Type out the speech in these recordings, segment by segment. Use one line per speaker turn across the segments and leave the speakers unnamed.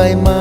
vai mãe.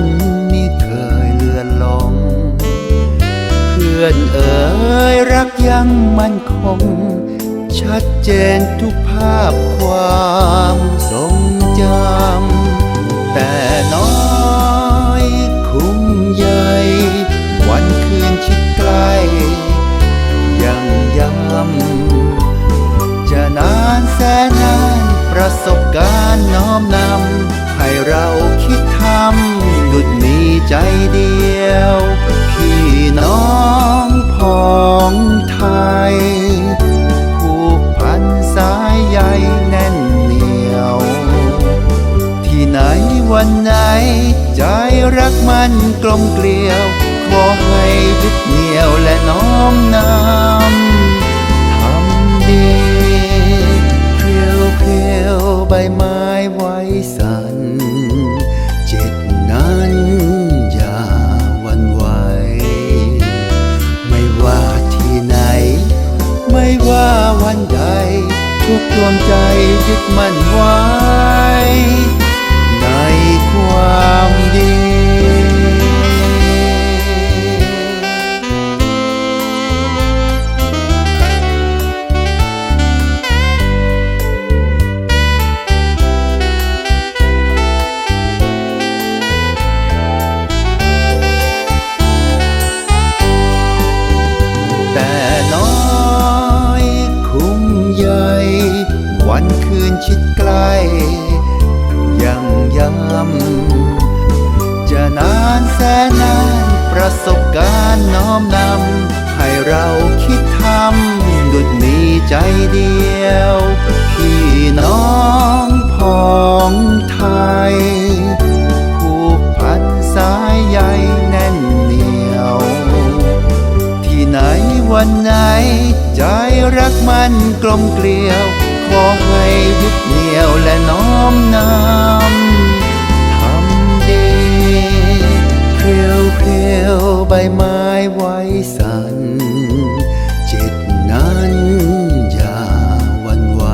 นนี่เคยเลือนลง เพื่อนเอ๋ยรักยังมั่นคง ชัดเจนทุกภาพความทรงจำแต่น้อยคุ้มใหญ่วันคืนชิดใกล้ยังย้ำจะนานแสนนานประสบการณ์น้อมนำ เดียว พี่น้องพ้องไทย ผูกพันสายใยแน่นเหนียว ที่ไหนวันไหน ใจรักมันกลมเกลียว ขอให้ยึดเหนี่ยวและน้อมนำ วันใด ทุกดวงใจยึดมั่นไว้ วันคืนชิดใกล้ยังย้ำจะนานแสนนานประสบการณ์น้อมนำให้เราคิดทำดุดมีใจเดียว พี่น้องพ้องไทยผูกพันสายใยแน่นเหนียว ที่ไหนวันไหน ใจรักมันกลมเกลียว ขอให้ยึดเหนี่ยวและน้อมนำทำดีเพียวเพียวใบไม้ไว้สันจิตนั้นอย่าวันไหว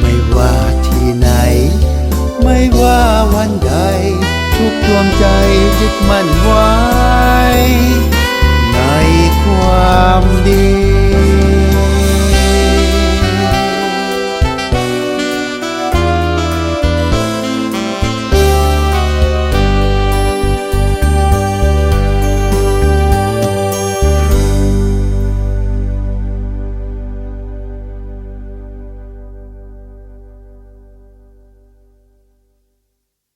ไม่ว่าที่ไหน ไม่ว่าวันใด ทุกดวงใจยึดมั่นไว้ ในความดี